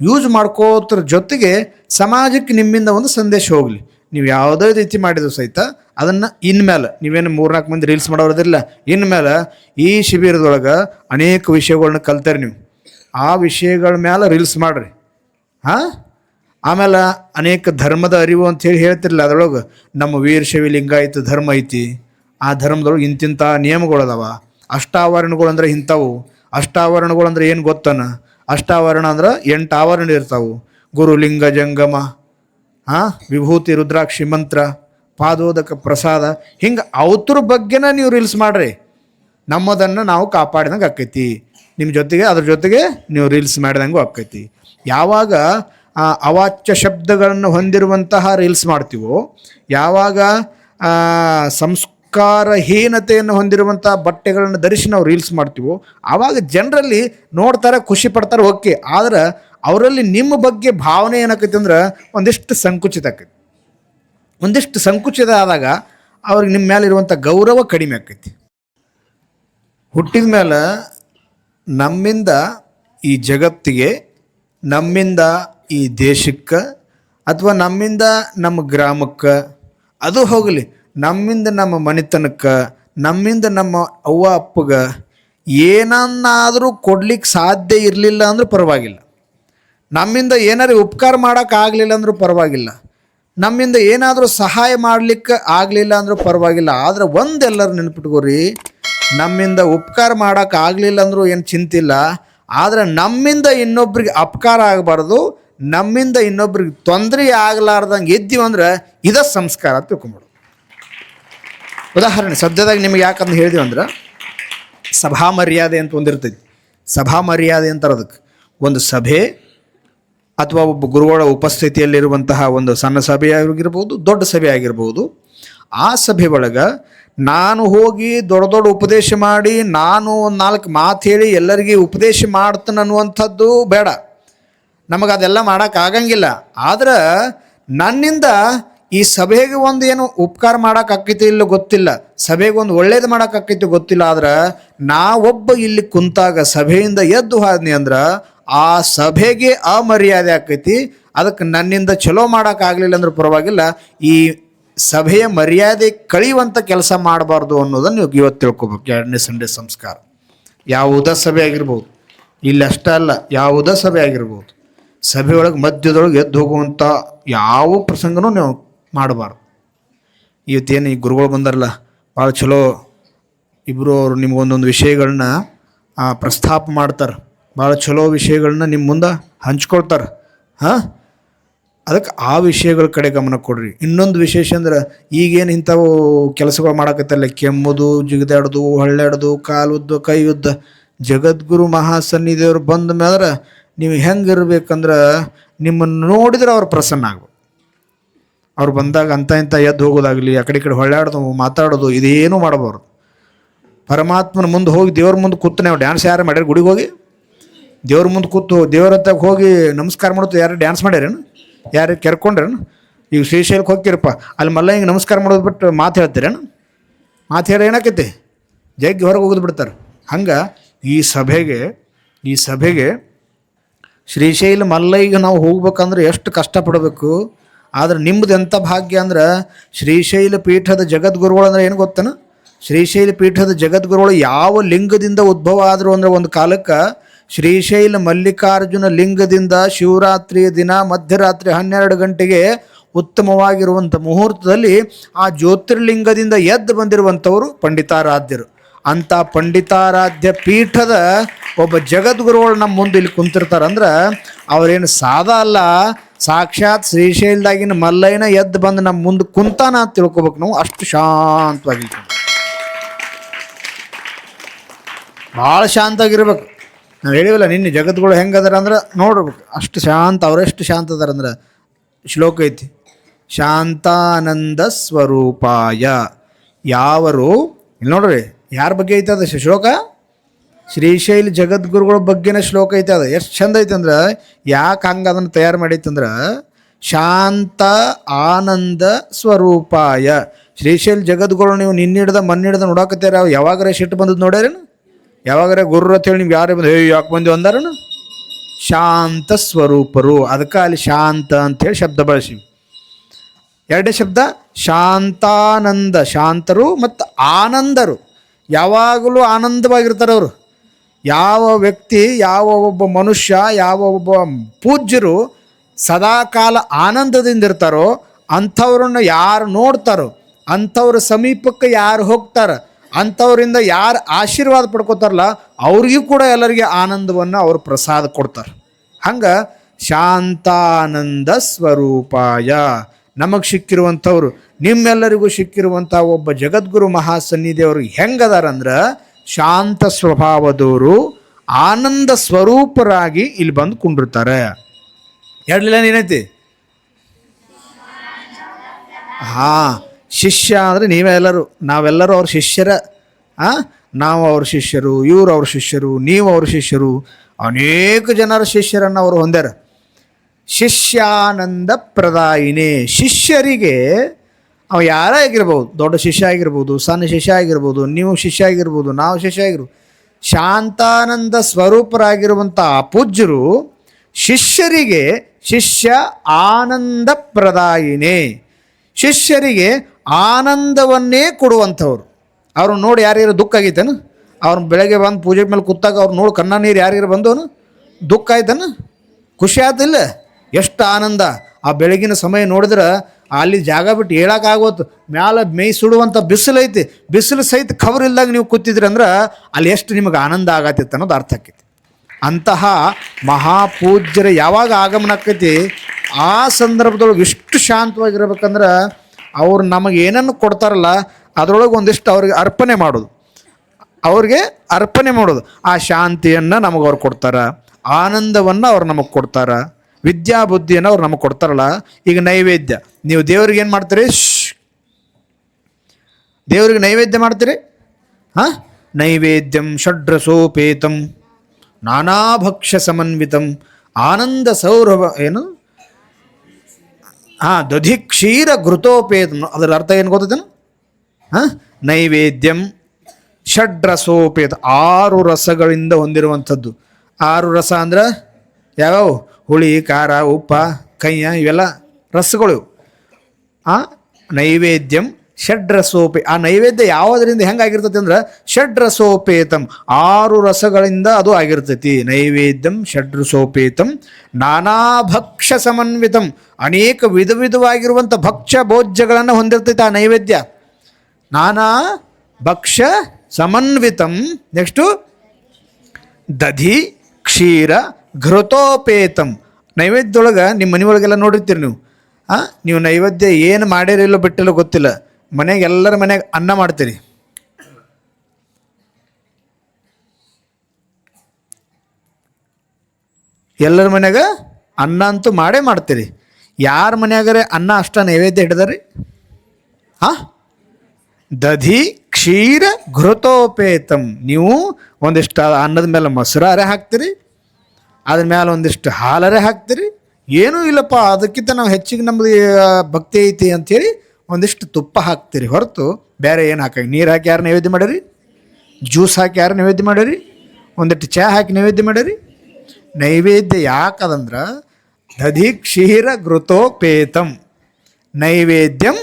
ಯೂಸ್ ಮಾಡ್ಕೋದ್ರ ಜೊತೆಗೆ ಸಮಾಜಕ್ಕೆ ನಿಮ್ಮಿಂದ ಒಂದು ಸಂದೇಶ ಹೋಗಲಿ. ನೀವು ಯಾವುದೇ ರೀತಿ ಮಾಡಿದ್ರು ಸಹಿತ ಅದನ್ನು ಇನ್ಮೇಲೆ ನೀವೇನು ಮೂರ್ನಾಲ್ಕು ಮಂದಿ ರೀಲ್ಸ್ ಮಾಡೋರದಿಲ್ಲ ಇನ್ಮೇಲೆ ಈ ಶಿಬಿರದೊಳಗೆ ಅನೇಕ ವಿಷಯಗಳನ್ನ ಕಲ್ತಾರೆ ನೀವು. ಆ ವಿಷಯಗಳ ಮೇಲೆ ರೀಲ್ಸ್ ಮಾಡಿರಿ. ಹಾಂ? ಆಮೇಲೆ ಅನೇಕ ಧರ್ಮದ ಅರಿವು ಅಂತ ಹೇಳಿ ಅದರೊಳಗೆ. ಅದ್ರೊಳಗೆ ನಮ್ಮ ವೀರಶೈವಿ ಲಿಂಗಾಯತ ಧರ್ಮ ಐತಿ. ಆ ಧರ್ಮದೊಳಗೆ ಇಂತಿಂಥ ನಿಯಮಗಳದಾವ ಅಷ್ಟಾವರಣಗಳು ಅಂದ್ರೆ ಇಂಥವು. ಅಷ್ಟಾವರಣಗಳು ಅಂದ್ರೆ ಏನು ಗೊತ್ತನ? ಅಷ್ಟಾವರಣ ಅಂದ್ರೆ ಎಂಟು ಆವರಣ ಇರ್ತಾವು ಗುರು ಲಿಂಗ ಜಂಗಮ, ಹಾಂ? ವಿಭೂತಿ ರುದ್ರಾಕ್ಷಿ ಮಂತ್ರ. ಪಾದೋದಕ ಪ್ರಸಾದ, ಹಿಂಗೆ ಅವತ್ರ ಬಗ್ಗೆನ ನೀವು ರೀಲ್ಸ್ ಮಾಡ್ರಿ. ನಮ್ಮದನ್ನು ನಾವು ಕಾಪಾಡಿದಂಗೆ ಆಕೈತಿ. ನಿಮ್ಮ ಜೊತೆಗೆ, ಅದ್ರ ಜೊತೆಗೆ ನೀವು ರೀಲ್ಸ್ ಮಾಡಿದಂಗೂ ಆಕೈತಿ. ಯಾವಾಗ ಅವಾಚ್ಯ ಶಬ್ದಗಳನ್ನು ಹೊಂದಿರುವಂತಹ ರೀಲ್ಸ್ ಮಾಡ್ತೀವೋ, ಯಾವಾಗ ಸಂಸ್ಕಾರಹೀನತೆಯನ್ನು ಹೊಂದಿರುವಂತಹ ಬಟ್ಟೆಗಳನ್ನು ಧರಿಸಿ ನಾವು ರೀಲ್ಸ್ ಮಾಡ್ತೀವೋ ಆವಾಗ ಜನರಲ್ಲಿ ನೋಡ್ತಾರೆ, ಖುಷಿ ಪಡ್ತಾರೆ, ಓಕೆ. ಆದ್ರೆ, ಅವರಲ್ಲಿ ನಿಮ್ಮ ಬಗ್ಗೆ ಭಾವನೆ ಏನಾಕೈತಿ ಅಂದ್ರೆ, ಒಂದಿಷ್ಟು ಸಂಕುಚಿತ ಆಕೈತಿ. ಒಂದಿಷ್ಟು ಸಂಕುಚಿತ ಆದಾಗ ಅವ್ರಿಗೆ ನಿಮ್ಮ ಮೇಲೆ ಇರುವಂಥ ಗೌರವ ಕಡಿಮೆ ಆಕೈತಿ. ಹುಟ್ಟಿದ ಮೇಲೆ ನಮ್ಮಿಂದ ಈ ಜಗತ್ತಿಗೆ, ನಮ್ಮಿಂದ ಈ ದೇಶಕ್ಕೆ, ಅಥವಾ ನಮ್ಮಿಂದ ನಮ್ಮ ಗ್ರಾಮಕ್ಕೆ, ಅದು ಹೋಗಲಿ, ನಮ್ಮಿಂದ ನಮ್ಮ ಮನೆತನಕ್ಕೆ, ನಮ್ಮಿಂದ ನಮ್ಮ ಅವ್ವ ಅಪ್ಪಗೆ ಏನನ್ನಾದರೂ ಕೊಡ್ಲಿಕ್ಕೆ ಸಾಧ್ಯ ಇರಲಿಲ್ಲ ಅಂದರೂ ಪರವಾಗಿಲ್ಲ. ನಮ್ಮಿಂದ ಏನಾರು ಉಪಕಾರ ಮಾಡೋಕ್ಕಾಗಲಿಲ್ಲ ಅಂದರೂ ಅಂದ್ರೂ ಪರವಾಗಿಲ್ಲ. ನಮ್ಮಿಂದ ಏನಾದರೂ ಸಹಾಯ ಮಾಡಲಿಕ್ಕೆ ಆಗಲಿಲ್ಲ ಅಂದರೂ ಪರವಾಗಿಲ್ಲ, ಆದರೆ ಒಂದೆಲ್ಲರೂ ನೆನ್ಪಿಟ್ಕೋರಿ, ನಮ್ಮಿಂದ ಉಪಕಾರ ಮಾಡೋಕೆ ಆಗಲಿಲ್ಲ ಅಂದರೂ ಏನು ಚಿಂತಿಲ್ಲ, ಆದರೆ ನಮ್ಮಿಂದ ಇನ್ನೊಬ್ರಿಗೆ ಅಪಕಾರ ಆಗಬಾರ್ದು, ನಮ್ಮಿಂದ ಇನ್ನೊಬ್ರಿಗೆ ತೊಂದರೆ ಆಗಲಾರ್ದಂಗೆ ಇದ್ದೀವಿ ಅಂದ್ರೆ ಇದ ಸಂಸ್ಕಾರ ಅಂತ ತಿಳ್ಕೊಂಬಿಡು. ಉದಾಹರಣೆ, ಸದ್ಯದಾಗ ನಿಮಗೆ ಯಾಕಂತ ಹೇಳಿದೀವಿ ಅಂದ್ರೆ ಸಭಾ ಮರ್ಯಾದೆ ಅಂತ ಒಂದಿರ್ತೈತಿ. ಸಭಾ ಮರ್ಯಾದೆ ಅಂತಾರೆ ಅದಕ್ಕೆ. ಒಂದು ಸಭೆ ಅಥವಾ ಒಬ್ಬ ಗುರುಗಳ ಉಪಸ್ಥಿತಿಯಲ್ಲಿರುವಂತಹ ಒಂದು ಸಣ್ಣ ಸಭೆಯಾಗಿರ್ಬೋದು, ದೊಡ್ಡ ಸಭೆ ಆಗಿರ್ಬೋದು ಆ ಸಭೆ ಒಳಗೆ ನಾನು ಹೋಗಿ ದೊಡ್ಡ ದೊಡ್ಡ ಉಪದೇಶ ಮಾಡಿ ನಾನು ಒಂದು ನಾಲ್ಕು ಮಾತು ಹೇಳಿ ಎಲ್ಲರಿಗೆ ಉಪದೇಶ ಮಾಡ್ತಾನೆ ಅನ್ನುವಂಥದ್ದು ಬೇಡ. ನಮಗೆ ಅದೆಲ್ಲ ಮಾಡೋಕ್ಕಾಗಂಗಿಲ್ಲ ಆದ್ರೆ ನನ್ನಿಂದ ಈ ಸಭೆಗೆ ಒಂದು ಏನು ಉಪಕಾರ ಮಾಡೋಕ್ಕಾಕೈತಿ ಇಲ್ಲ ಗೊತ್ತಿಲ್ಲ. ಸಭೆಗೆ ಒಂದು ಒಳ್ಳೇದು ಮಾಡೋಕ್ಕಾಕೈತಿ ಗೊತ್ತಿಲ್ಲ. ಆದ್ರೆ ನಾವೊಬ್ಬ ಇಲ್ಲಿ ಕುಂತಾಗ ಸಭೆಯಿಂದ ಎದ್ದು ಹಾದ್ನಿ ಅಂದ್ರೆ ಆ ಸಭೆಗೆ ಅಮರ್ಯಾದೆ ಆಕೈತಿ. ಅದಕ್ಕೆ ನನ್ನಿಂದ ಚಲೋ ಮಾಡೋಕ್ಕಾಗಲಿಲ್ಲ ಅಂದ್ರೆ ಪರವಾಗಿಲ್ಲ. ಈ ಸಭೆಯ ಮರ್ಯಾದೆ ಕಳೆಯುವಂಥ ಕೆಲಸ ಮಾಡಬಾರ್ದು ಅನ್ನೋದನ್ನು ನೀವು ಇವತ್ತು ತಿಳ್ಕೊಬೇಕು. ಎರಡನೇ ಸಂಡೆ ಸಂಸ್ಕಾರ. ಯಾವುದೇ ಸಭೆ ಆಗಿರ್ಬೋದು. ಇಲ್ಲಿ ಅಷ್ಟೇ ಅಲ್ಲ, ಯಾವುದೇ ಸಭೆ ಆಗಿರ್ಬೋದು. ಸಭೆಯೊಳಗೆ ಮಧ್ಯದೊಳಗೆ ಎದ್ದು ಹೋಗುವಂಥ ಯಾವ ಪ್ರಸಂಗನೂ ನೀವು ಮಾಡಬಾರ್ದು. ಇವತ್ತೇನು ಈ ಗುರುಗಳು ಬಂದಾರಲ್ಲ, ಭಾಳ ಚಲೋ ಇಬ್ಬರು ಅವರು ನಿಮಗೊಂದೊಂದು ವಿಷಯಗಳನ್ನ ಪ್ರಸ್ತಾಪ ಮಾಡ್ತಾರೆ. ಭಾಳ ಚಲೋ ವಿಷಯಗಳನ್ನ ನಿಮ್ಮ ಮುಂದೆ ಹಂಚ್ಕೊಳ್ತಾರೆ. ಹಾಂ? ಅದಕ್ಕೆ ಆ ವಿಷಯಗಳ ಕಡೆ ಗಮನ ಕೊಡ್ರಿ. ಇನ್ನೊಂದು ವಿಶೇಷ ಅಂದ್ರೆ ಈಗೇನು ಇಂಥವು ಕೆಲಸಗಳು ಮಾಡಕತ್ತಲ್ಲ ಕೆಮ್ಮುದು ಹಳ್ಳಾಡ್ದು ಕಾಲು ಉದ್ದು ಕೈ ಉದ್ದ ಜಗದ್ಗುರು ಮಹಾಸನ್ನಿಧಿಯವ್ರು ಬಂದ ಮೇಲೆ ನೀವು ಹೆಂಗೆ ಇರಬೇಕಂದ್ರೆ ನಿಮ್ಮನ್ನು ನೋಡಿದ್ರೆ ಅವ್ರು ಪ್ರಸನ್ನ ಆಗ್ಬೇಕು. ಅವ್ರು ಬಂದಾಗ ಅಂತ ಇಂಥ ಎದ್ದು ಹೋಗೋದಾಗಲಿ, ಆ ಕಡೆ ಈ ಕಡೆ ಹೊಳ್ಳಾಡೋದು, ಮಾತಾಡೋದು, ಇದೇನು ಮಾಡಬಾರ್ದು. ಪರಮಾತ್ಮನ ಮುಂದೆ ಹೋಗಿ ದೇವ್ರ ಮುಂದೆ ಕೂತು ನಾವು ಡ್ಯಾನ್ಸ್ ಯಾರು ಮಾಡ್ಯಾರ ಗುಡಿಗೆ ಹೋಗಿ? ದೇವ್ರ ಮುಂದೆ ಕೂತು ದೇವ್ರ ಹತ್ತಾಗ ಹೋಗಿ ನಮಸ್ಕಾರ ಮಾಡೋದು ಯಾರು ಡ್ಯಾನ್ಸ್ ಮಾಡ್ಯಾರೇನು? ಯಾರು ಕೆರ್ಕೊಂಡ್ರೇನು? ಈಗ ಶ್ರೀಶೈಲಕ್ಕೆ ಹೋಗ್ತಿರಪ್ಪ, ಅಲ್ಲಿ ಮಲ್ಲ ಹಿಂಗೆ ನಮಸ್ಕಾರ ಮಾಡೋದು ಬಿಟ್ಟು ಮಾತು ಹೇಳ್ತೀರೇನು? ಮಾತು ಹೇಳಿ ಏನಾಕೈತಿ? ಜಗ್ಗಿ ಹೊರಗೆ ಹೋಗೋದು ಬಿಡ್ತಾರೆ. ಹಂಗೆ ಈ ಸಭೆಗೆ ಈ ಸಭೆಗೆ ಶ್ರೀಶೈಲ ಮಲ್ಲೈಗೆ ನಾವು ಹೋಗ್ಬೇಕಂದ್ರೆ ಎಷ್ಟು ಕಷ್ಟಪಡಬೇಕು? ಆದ್ರೆ ನಿಮ್ಮದು ಎಂಥ ಭಾಗ್ಯ ಅಂದ್ರೆ ಶ್ರೀಶೈಲ ಪೀಠದ ಜಗದ್ಗುರುಗಳು ಅಂದ್ರೆ ಏನು ಗೊತ್ತನ? ಶ್ರೀಶೈಲ ಪೀಠದ ಜಗದ್ಗುರುಗಳು ಯಾವ ಲಿಂಗದಿಂದ ಉದ್ಭವ ಆದರು ಅಂದ್ರೆ ಒಂದು ಕಾಲಕ್ಕೆ ಶ್ರೀಶೈಲ ಮಲ್ಲಿಕಾರ್ಜುನ ಲಿಂಗದಿಂದ ಶಿವರಾತ್ರಿಯ ದಿನ ಮಧ್ಯರಾತ್ರಿ ಹನ್ನೆರಡು ಗಂಟೆಗೆ ಉತ್ತಮವಾಗಿರುವಂಥ ಮುಹೂರ್ತದಲ್ಲಿ ಆ ಜ್ಯೋತಿರ್ಲಿಂಗದಿಂದ ಎದ್ದು ಬಂದಿರುವಂಥವರು ಪಂಡಿತಾರಾಧ್ಯರು. ಅಂಥ ಪಂಡಿತಾರಾಧ್ಯ ಪೀಠದ ಒಬ್ಬ ಜಗದ್ಗುರುಗಳು ನಮ್ಮ ಮುಂದೆ ಇಲ್ಲಿ ಕುಂತಿರ್ತಾರಂದ್ರೆ ಅವರೇನು ಸಾದಾ ಅಲ್ಲ, ಸಾಕ್ಷಾತ್ ಶ್ರೀಶೈಲದಾಗಿನ ಮಲ್ಲಯ್ಯನ ಎದ್ದು ಬಂದು ನಮ್ಮ ಮುಂದೆ ಕುಂತಾನ ಅಂತ ತಿಳ್ಕೊಬೇಕು ನಾವು. ಅಷ್ಟು ಶಾಂತವಾಗಿ ಭಾಳ ಶಾಂತವಾಗಿರ್ಬೇಕು. ನಾವು ಹೇಳಿವಲ್ಲ ನಿನ್ನೆ ಜಗತ್ಗಳು ಹೆಂಗದಾರ ಅಂದ್ರೆ ನೋಡ್ಬೇಕು ಅಷ್ಟು ಶಾಂತ, ಅವರೆಷ್ಟು ಶಾಂತ ಅದಾರ ಅಂದ್ರೆ ಶ್ಲೋಕ ಐತಿ, ಶಾಂತಾನಂದ ಸ್ವರೂಪಾಯ. ಯಾವರು ಇಲ್ಲಿ ನೋಡ್ರಿ, ಯಾರ ಬಗ್ಗೆ ಐತೆ ಅದು ಶ್ಲೋಕ? ಶ್ರೀಶೈಲ ಜಗದ್ಗುರುಗಳ ಬಗ್ಗೆನ ಶ್ಲೋಕ ಐತೆ ಅದು. ಎಷ್ಟು ಚಂದ ಐತೆ ಅಂದ್ರೆ, ಯಾಕೆ ಹಂಗೆ ಅದನ್ನು ತಯಾರು ಮಾಡೈತಂದ್ರೆ ಶಾಂತ ಆನಂದ ಸ್ವರೂಪಾಯ. ಶ್ರೀಶೈಲ ಜಗದ್ಗುರು ನೀವು ನಿನ್ನಿಡ್ದ ಮನ್ನಿಡ್ದ ನೋಡಾಕತ್ತೀರ, ಯಾವಾಗ ರೇಷ್ ಇಟ್ಟು ಬಂದದ್ದು ನೋಡ್ಯಾರೇನು? ಯಾವಾಗರ ಗುರು ಅಂತ ಹೇಳಿ ನಿಮ್ಗೆ ಯಾರೇ ಬಂದು ಹೇ ಯಾಕೆ ಬಂದು ಅಂದಾರನು? ಶಾಂತ ಸ್ವರೂಪರು. ಅದಕ್ಕೆ ಅಲ್ಲಿ ಶಾಂತ ಅಂತೇಳಿ ಶಬ್ದ ಬಳಸಿ. ಎರಡನೇ ಶಬ್ದ, ಶಾಂತಾನಂದ. ಶಾಂತರು ಮತ್ತು ಆನಂದರು. ಯಾವಾಗಲೂ ಆನಂದವಾಗಿರ್ತಾರೆ ಅವರು. ಯಾವ ವ್ಯಕ್ತಿ, ಯಾವ ಒಬ್ಬ ಮನುಷ್ಯ, ಯಾವ ಒಬ್ಬ ಪೂಜ್ಯರು ಸದಾಕಾಲ ಆನಂದದಿಂದ ಇರ್ತಾರೋ, ಅಂಥವ್ರನ್ನ ಯಾರು ನೋಡ್ತಾರೋ, ಅಂಥವ್ರ ಸಮೀಪಕ್ಕೆ ಯಾರು ಹೋಗ್ತಾರ ಅಂಥವ್ರಿಂದ ಯಾರು ಆಶೀರ್ವಾದ ಪಡ್ಕೋತಾರಲ್ಲ, ಅವ್ರಿಗೂ ಕೂಡ ಎಲ್ಲರಿಗೆ ಆನಂದವನ್ನು ಅವರು ಪ್ರಸಾದ ಕೊಡ್ತಾರೆ. ಹಂಗೆ ಶಾಂತಾನಂದ ಸ್ವರೂಪಾಯ ನಮಗೆ ಸಿಕ್ಕಿರುವಂಥವ್ರು, ನಿಮ್ಮೆಲ್ಲರಿಗೂ ಸಿಕ್ಕಿರುವಂಥ ಒಬ್ಬ ಜಗದ್ಗುರು ಮಹಾಸನ್ನಿಧಿಯವರು ಹೆಂಗದಾರಂದ್ರೆ, ಶಾಂತ ಸ್ವಭಾವದವರು ಆನಂದ ಸ್ವರೂಪರಾಗಿ ಇಲ್ಲಿ ಬಂದು ಕುಂಡಿರ್ತಾರೆ. ಹೇಳಲಿಲ್ಲ ಏನೈತಿ? ಹಾ. ಶಿಷ್ಯ ಅಂದರೆ ನೀವೇ ಎಲ್ಲರೂ, ನಾವೆಲ್ಲರೂ ಅವ್ರ ಶಿಷ್ಯರ ನಾವು ಅವ್ರ ಶಿಷ್ಯರು, ಇವರು ಅವ್ರ ಶಿಷ್ಯರು, ನೀವು ಅವ್ರ ಶಿಷ್ಯರು. ಅನೇಕ ಜನರ ಶಿಷ್ಯರನ್ನು ಅವರು ಹೊಂದ್ಯಾರ. ಶಿಷ್ಯಾನಂದ ಪ್ರದಾಯಿನೇ. ಶಿಷ್ಯರಿಗೆ ಅವ ಯಾರೇ ಆಗಿರ್ಬೋದು, ದೊಡ್ಡ ಶಿಷ್ಯ ಆಗಿರ್ಬೋದು, ಸಣ್ಣ ಶಿಷ್ಯ ಆಗಿರ್ಬೋದು, ನೀವು ಶಿಷ್ಯ ಆಗಿರ್ಬೋದು, ನಾವು ಶಿಷ್ಯ ಆಗಿರ್ಬೋದು, ಶಾಂತಾನಂದ ಸ್ವರೂಪರಾಗಿರುವಂಥ ಪೂಜ್ಯರು ಶಿಷ್ಯರಿಗೆ ಶಿಷ್ಯ ಆನಂದ ಪ್ರದಾಯಿನೇ. ಶಿಷ್ಯರಿಗೆ ಆನಂದವನ್ನೇ ಕೊಡುವಂಥವ್ರು. ಅವ್ರನ್ನ ನೋಡಿ ಯಾರ್ಯಾರು ದುಃಖ ಆಗೈತೇನು? ಅವ್ರನ್ನ ಬೆಳಗ್ಗೆ ಬಂದು ಪೂಜೆ ಮೇಲೆ ಕೂತಾಗ ಅವ್ರು ನೋಡಿ ಕಣ್ಣ ನೀರು ಯಾರ್ಯಾರು ಬಂದವನು? ದುಃಖ ಆಯ್ತಾನ? ಖುಷಿ ಆಯ್ತಿಲ್ಲ? ಎಷ್ಟು ಆನಂದ. ಆ ಬೆಳಗಿನ ಸಮಯ ನೋಡಿದ್ರೆ ಅಲ್ಲಿ ಜಾಗ ಬಿಟ್ಟು ಹೇಳೋಕ್ಕಾಗೋತು ಮ್ಯಾಲ ಮೇಯ್ ಸುಡುವಂಥ ಬಿಸಿಲು ಐತಿ. ಬಿಸಿಲು ಸಹಿತ ಖಬರ್ ಇಲ್ದಾಗ ನೀವು ಕೂತಿದ್ರಿ ಅಂದ್ರೆ ಅಲ್ಲಿ ಎಷ್ಟು ನಿಮಗೆ ಆನಂದ ಆಗತ್ತಿತ್ತು ಅನ್ನೋದು ಅರ್ಥ ಆಕೈತಿ. ಅಂತಹ ಮಹಾಪೂಜ್ಯರ ಯಾವಾಗ ಆಗಮನ ಆಕೈತಿ? ಆ ಸಂದರ್ಭದೊಳಗೆ ಇಷ್ಟು ಶಾಂತವಾಗಿರ್ಬೇಕಂದ್ರೆ ಅವ್ರು ನಮಗೆ ಏನನ್ನು ಕೊಡ್ತಾರಲ್ಲ, ಅದರೊಳಗೆ ಒಂದಿಷ್ಟು ಅವ್ರಿಗೆ ಅರ್ಪಣೆ ಮಾಡೋದು. ಅವ್ರಿಗೆ ಅರ್ಪಣೆ ಮಾಡೋದು. ಆ ಶಾಂತಿಯನ್ನು ನಮಗೆ ಅವ್ರು ಕೊಡ್ತಾರೆ, ಆನಂದವನ್ನು ಅವ್ರು ನಮಗೆ ಕೊಡ್ತಾರೆ ವಿದ್ಯಾ ಬುದ್ಧಿಯನ್ನು ಅವ್ರು ನಮಗೆ ಕೊಡ್ತಾರಲ್ಲ, ಈಗ ನೈವೇದ್ಯ. ನೀವು ದೇವ್ರಿಗೆ ಏನು ಮಾಡ್ತೀರಿ? ಶ್ ದೇವ್ರಿಗೆ ನೈವೇದ್ಯ ಮಾಡ್ತೀರಿ? ಹಾಂ? ನೈವೇದ್ಯಂ ಷಡ್ರಸೋಪೇತಂ, ನಾನಾ ಭಕ್ಷ್ಯ ಸಮನ್ವಿತಂ, ಆನಂದ ಸೌರಭ, ಏನು? ಹಾಂ ದಧಿ ಕ್ಷೀರ ಘೃತೋಪೇತ ಅದರ ಅರ್ಥ ಏನು ಗೊತ್ತೇನು ಹಾಂ, ನೈವೇದ್ಯಂ ಷಡ್ರಸೋಪೇತ, ಆರು ರಸಗಳಿಂದ ಹೊಂದಿರುವಂಥದ್ದು. ಆರು ರಸ ಅಂದ್ರೆ ಯಾವ್ಯಾವ? ಹುಳಿ, ಖಾರ, ಉಪ್ಪ, ಕೈಯ ಇವೆಲ್ಲ ರಸಗಳು. ಆ, ನೈವೇದ್ಯಂ ಷಡ್ರಸೋಪೆ. ಆ ನೈವೇದ್ಯ ಯಾವುದರಿಂದ ಹೆಂಗಾಗಿರ್ತೈತಿ ಅಂದ್ರೆ ಷಡ್ರಸೋಪೇತಂ. ಆರು ರಸಗಳಿಂದ ಅದು ಆಗಿರ್ತೈತಿ. ನೈವೇದ್ಯಂ ಷಡ್ರಸೋಪೇತಂ. ನಾನಾ ಭಕ್ಷ್ಯ ಸಮನ್ವಿತಂ. ಅನೇಕ ವಿಧ ವಿಧವಾಗಿರುವಂಥ ಭಕ್ಷ್ಯ ಭೋಜ್ಯಗಳನ್ನು ಹೊಂದಿರ್ತೈತಿ ಆ ನೈವೇದ್ಯ. ನಾನಾ ಭಕ್ಷ್ಯ ಸಮನ್ವಿತಂ. ನೆಕ್ಸ್ಟು ದಧಿ, ಕ್ಷೀರ, ಘೃತೋಪೇತಂ. ನೈವೇದ್ಯದೊಳಗೆ ನಿಮ್ಮ ಮನೆಯೊಳಗೆಲ್ಲ ನೋಡಿರ್ತೀರಿ ನೀವು. ಹಾಂ ನೀವು ನೈವೇದ್ಯ ಏನು ಮಾಡಿರಿಲ್ಲೋ ಬಿಟ್ಟಿಲ್ಲೋ ಗೊತ್ತಿಲ್ಲ. ಮನೆಗೆ ಎಲ್ಲರ ಮನೆಗೆ ಅನ್ನ ಮಾಡ್ತೀರಿ. ಎಲ್ಲರ ಮನೆಗೆ ಅನ್ನ ಅಂತೂ ಮಾಡೇ ಮಾಡ್ತೀರಿ. ಯಾರ ಮನೆಯಾಗರೆ ಅನ್ನ ಅಷ್ಟ ನೈವೇದ್ಯ ಹಿಡ್ದಾರಿ ಹಾಂ? ದಧಿ, ಕ್ಷೀರ, ಘೃತೋಪೇತಂ. ನೀವು ಒಂದಿಷ್ಟು ಅನ್ನದ ಮೇಲೆ ಮೊಸರಾರೆ ಹಾಕ್ತೀರಿ, ಅದ್ರ ಮೇಲೆ ಒಂದಿಷ್ಟು ಹಾಲರೆ ಹಾಕ್ತೀರಿ. ಏನೂ ಇಲ್ಲಪ್ಪ, ಅದಕ್ಕಿಂತ ನಾವು ಹೆಚ್ಚಿಗೆ ನಮ್ಮದು ಭಕ್ತಿ ಐತಿ ಅಂಥೇಳಿ ಒಂದಿಷ್ಟು ತುಪ್ಪ ಹಾಕ್ತೀರಿ ಹೊರತು ಬೇರೆ ಏನು ಹಾಕಿ ನೀರು ಹಾಕಿ ಯಾರು ನೈವೇದ್ಯ ಮಾಡಿರಿ? ಜ್ಯೂಸ್ ಹಾಕಿ ಯಾರು ನೈವೇದ್ಯ ಮಾಡಿರಿ? ಒಂದಿಷ್ಟು ಚಹಾ ಹಾಕಿ ನೈವೇದ್ಯ ಮಾಡಿರಿ? ನೈವೇದ್ಯ ಯಾಕದಂದ್ರೆ ದಧಿ ಕ್ಷೀರ ಘೃತೋಪೇತಂ. ನೈವೇದ್ಯಂ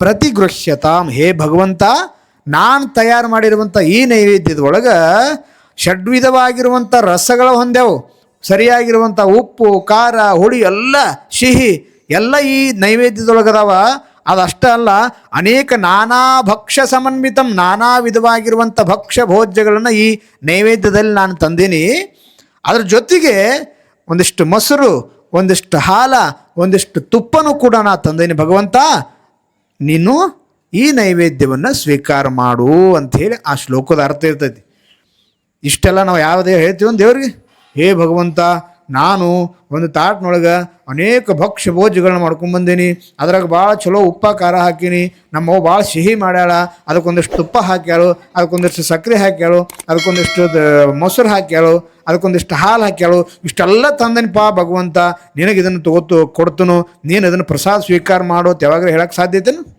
ಪ್ರತಿಗೃಹ್ಯತಾಂ. ಹೇ ಭಗವಂತ, ನಾನು ತಯಾರು ಮಾಡಿರುವಂಥ ಈ ನೈವೇದ್ಯದೊಳಗೆ ಷಡ್ವಿಧವಾಗಿರುವಂಥ ರಸಗಳು ಹೊಂದೆವು ಸರಿಯಾಗಿರುವಂಥ ಉಪ್ಪು, ಖಾರ, ಹುಳಿ, ಎಲ್ಲ ಸಿಹಿ, ಎಲ್ಲ ಈ ನೈವೇದ್ಯದೊಳಗದಾವ ಅದಷ್ಟೇ ಅಲ್ಲ ಅನೇಕ ನಾನಾ ಭಕ್ಷ್ಯ ಸಮನ್ವಿತಂ, ನಾನಾ ವಿಧವಾಗಿರುವಂಥ ಭಕ್ಷ್ಯ ಭೋಜ್ಯಗಳನ್ನು ಈ ನೈವೇದ್ಯದಲ್ಲಿ ನಾನು ತಂದೀನಿ. ಅದರ ಜೊತೆಗೆ ಒಂದಿಷ್ಟು ಮೊಸರು, ಒಂದಿಷ್ಟು ಹಾಲ, ಒಂದಿಷ್ಟು ತುಪ್ಪನೂ ಕೂಡ ನಾ ತಂದೇನಿ ಭಗವಂತ. ನೀನು ಈ ನೈವೇದ್ಯವನ್ನು ಸ್ವೀಕಾರ ಮಾಡು ಅಂಥೇಳಿ ಆ ಶ್ಲೋಕದ ಅರ್ಥ ಇರ್ತೈತಿ. ಇಷ್ಟೆಲ್ಲ ನಾವು ಯಾವುದೇ ಹೇಳ್ತೀವಿ ದೇವ್ರಿಗೆ? ಹೇ ಭಗವಂತ ನಾನು ಒಂದು ತಾಟ್ನೊಳಗೆ ಅನೇಕ ಭಕ್ಷ್ಯ ಭೋಜ್ಯಗಳನ್ನ ಮಾಡ್ಕೊಂಬಂದೀನಿ ಅದ್ರಾಗ ಭಾಳ ಚಲೋ ಉಪ್ಪ, ಖಾರ ಹಾಕೀನಿ. ನಮ್ಮವ್ವ ಭಾಳ ಸಿಹಿ ಮಾಡ್ಯಾಳ. ಅದಕ್ಕೊಂದಿಷ್ಟು ತುಪ್ಪ ಹಾಕ್ಯಾಳು. ಅದಕ್ಕೊಂದಿಷ್ಟು ಸಕ್ಕರೆ ಹಾಕ್ಯಾಳು. ಅದಕ್ಕೊಂದಿಷ್ಟು ಮೊಸರು ಹಾಕ್ಯಾಳು. ಅದಕ್ಕೊಂದಿಷ್ಟು ಹಾಲು ಹಾಕ್ಯಾಳು. ಇಷ್ಟೆಲ್ಲ ತಂದನಿಪ್ಪ ಭಗವಂತ. ನಿನಗೆ ಇದನ್ನು ತಗೋತು, ಕೊಡ್ತನು. ನೀನು ಇದನ್ನು ಪ್ರಸಾದ ಸ್ವೀಕಾರ ಮಾಡು ಯಾವಾಗಲೂ ಹೇಳಕ್ಕೆ ಸಾಧ್ಯತೆನು